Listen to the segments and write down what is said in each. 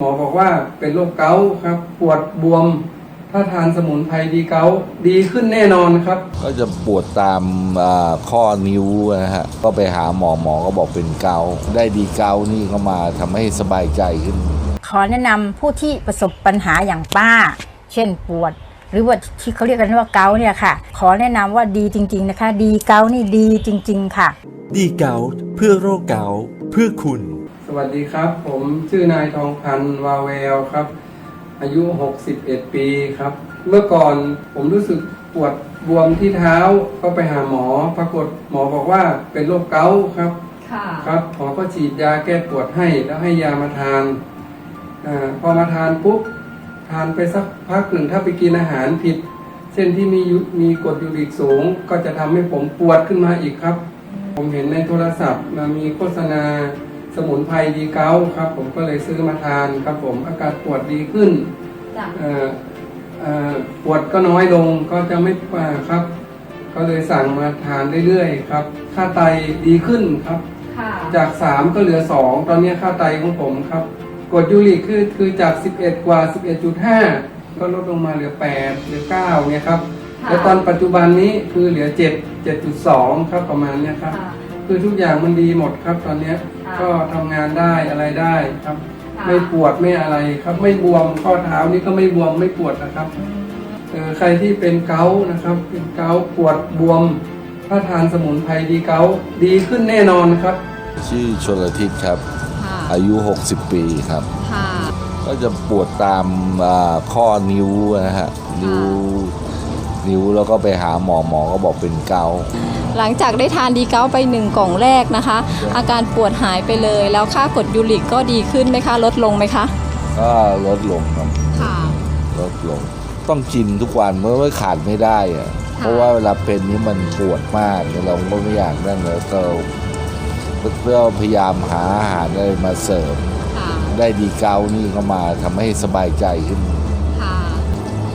หมอบอกว่าเป็นโรคเกาต์ครับปวดบวม ถ้าทานสมุนไพรดีเกาต์ดีขึ้นแน่นอนครับ ก็จะปวดตามอ่าข้อนิ้วนะฮะ ก็ไปหาหมอหมอก็บอกเป็นเกาต์ได้ดีเกาต์นี่ก็มาทำให้สบายใจขึ้น ขอแนะนำผู้ที่ประสบปัญหาอย่างป้า เช่นปวด หรือว่าที่เขาเรียกกันว่าเกาต์เนี่ยค่ะ ขอแนะนำว่าดีจริง ๆนะคะ ดีเกาต์นี่ดีจริง ๆ ค่ะ ดีเกาต์เพื่อโรคเกาต์เพื่อคุณ สวัสดีครับ ผมชื่อนายทองพันธ์วาเวลครับ อายุ 61 ปีครับ เมื่อก่อนผมรู้สึกปวดบวมที่เท้าก็ไปหาหมอ ปรากฏหมอบอกว่าเป็นโรคเกาต์ครับค่ะครับหมอก็ฉีดยาแก้ปวดให้แล้วให้ยามาทานอาพอมาทานปุ๊บทานไปสักพักหนึ่งถ้าไปกินอาหารผิดเช่นที่มียูมีกรดยูริกสูง ก็จะทำให้ผมปวดขึ้นมาอีกครับ ผมเห็นในโทรศัพท์มามีโฆษณา สมุนไพรดีเกาต์ครับ ผมก็เลยซื้อมาทานครับผมอาการปวดดีขึ้นจ้ะเอ่อเอ่อปวดก็น้อยลงก็จะไม่อ่าครับ ก็เลยสั่งมาทานเรื่อยๆครับ ค่าไตดีขึ้นครับ ค่ะจาก3ก็เหลือ2ตอนนี้ค่าไตของผมครับกรดยูริกคือคือจาก 11 กว่า 11.5 ก็ลดลงมาเหลือ 8 เหลือ9เนี่ยครับ ค่ะแล้วตอนปัจจุบันนี้คือเหลือ 7 7.2 ครับประมาณเนี้ยครับ ค่ะ คือทุกอย่างมันดีหมดครับ ตอนเนี้ยค่ะก็ทำงานได้อะไรได้ครับ ค่ะ ไม่ปวดไม่อะไรครับ ไม่บวมข้อเท้านี่ก็ไม่บวมไม่ปวดนะครับ เออใครที่เป็นเกาต์นะครับ เป็นเกาต์ปวดบวม ถ้าทานสมุนไพรดีเกาต์ดีขึ้นแน่นอนครับ ชื่อชนละทิศครับ ค่ะอายุ 60 ปีครับ ค่ะ ก็จะปวดตามอ่าข้อนิ้วนะฮะ นิ้ว นิ้วแล้วก็ไปหาหมอหมอก็บอกเป็นเกาต์ หลังจากได้ทานดีเก้าไปหนึ่งกล่องแรกนะคะ อาการปวดหายไปเลย แล้วค่ากรดยูริกก็ดีขึ้นไหมคะ ลดลงไหมคะ ก็ลดลงครับค่ะ ลดลง ต้องกินทุกวันเมื่อไม่ขาดไม่ได้อะเพราะว่าเวลาเป็นนี้มันปวดมากเราก็ไม่อยากนั่นแล้วก็เพื่อพยายามหาอาหารอะไรมาเสริมค่ะได้ดีเกาต์นี่ก็มาทำให้สบายใจขึ้นค่ะ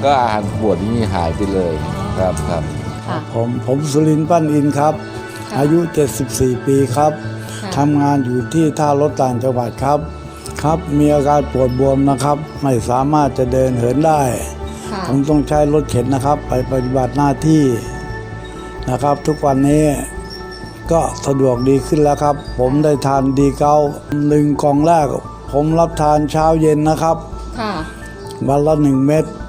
ก็อาหารปวดนี่หายไปเลยครับครับ ค่ะ ผมผมสุรินทร์ปั้นอินครับ ค่ะอายุ 74 ปีครับค่ะ ทำงานอยู่ที่ท่ารถต่างจังหวัดครับ ครับมีอาการปวดบวมนะครับ ไม่สามารถจะเดินเหินได้ ค่ะผมต้องใช้รถเข็นนะครับ ไปปฏิบัติหน้าที่นะครับ ทุกวันนี้ก็สะดวกดีขึ้นแล้วครับ ผมได้ทานดีเก้าหนึ่งกล่องแรก ผมรับทานเช้าเย็นนะครับ ค่ะ วันละหนึ่งเม็ดค่ะ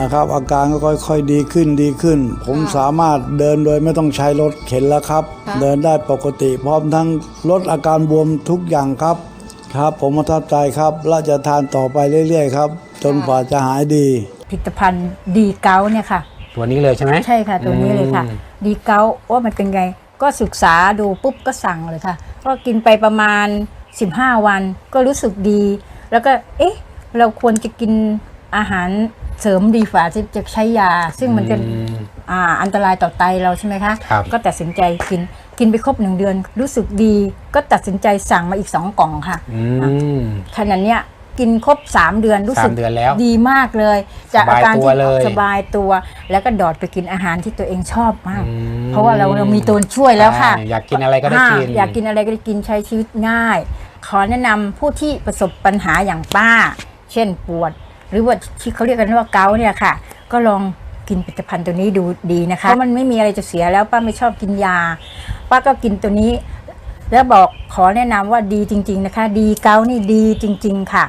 นะครับอาการก็ค่อยๆดีขึ้นดีขึ้น ผมสามารถเดินโดยไม่ต้องใช้รถเข็นแล้วครับค่ะเดินได้ปกติ พร้อมทั้งลดอาการบวมทุกอย่างครับครับ ผมประทับใจครับและจะทานต่อไปเรื่อยๆครับ จนกว่าจะหายดี ผลิตภัณฑ์ดีเกาต์เนี่ยค่ะ ตัวนี้เลยใช่ไหมใช่ค่ะ ตัวนี้เลยค่ะอืมดีเกาต์ว่ามันเป็นไง ก็ศึกษาดูปุ๊บก็สั่งเลยค่ะ ก็กินไปประมาณ 15 วันก็รู้สึกดี แล้วก็เอ๊ะ เราควรจะกินอาหาร เสริมดีฝ่าที่จะใช้ยา ซึ่งมันจะอืมอ่าอันตรายต่อไตเราใช่ไหมคะ ครับ ก็ตัดสินใจกินกินไปครบหนึ่งเดือน รู้สึกดี ก็ตัดสินใจสั่งมาอีกสองกล่องค่ะอืม ขนาดเนี้ยกินครบ 3 เดือนรู้สึกสามเดือนแล้วดีมากเลย จากอาการสบายตัวที่เลย สบายตัว แล้วก็ดอดไปกินอาหารที่ตัวเองชอบมาก อืมเพราะว่าเราเรามีตัวช่วยแล้วค่ะ อ่าอยากกินอะไรก็ได้กินอ่าอยากกินอะไรก็ได้กินใช้ชีวิตง่าย ขอแนะนำผู้ที่ประสบปัญหาอย่างป้า เช่นปวด หรือว่าที่เขาเรียกกันว่าเกาเนี่ยค่ะ ก็ลองกินผลิตภัณฑ์ตัวนี้ดูดีนะคะเพราะมันไม่มีอะไรจะเสียแล้วป้าไม่ชอบกินยา ป้าก็กินตัวนี้ แล้วบอกขอแนะนำว่าดีจริง ๆนะคะ ดีเกานี่ดีจริง ๆ ค่ะ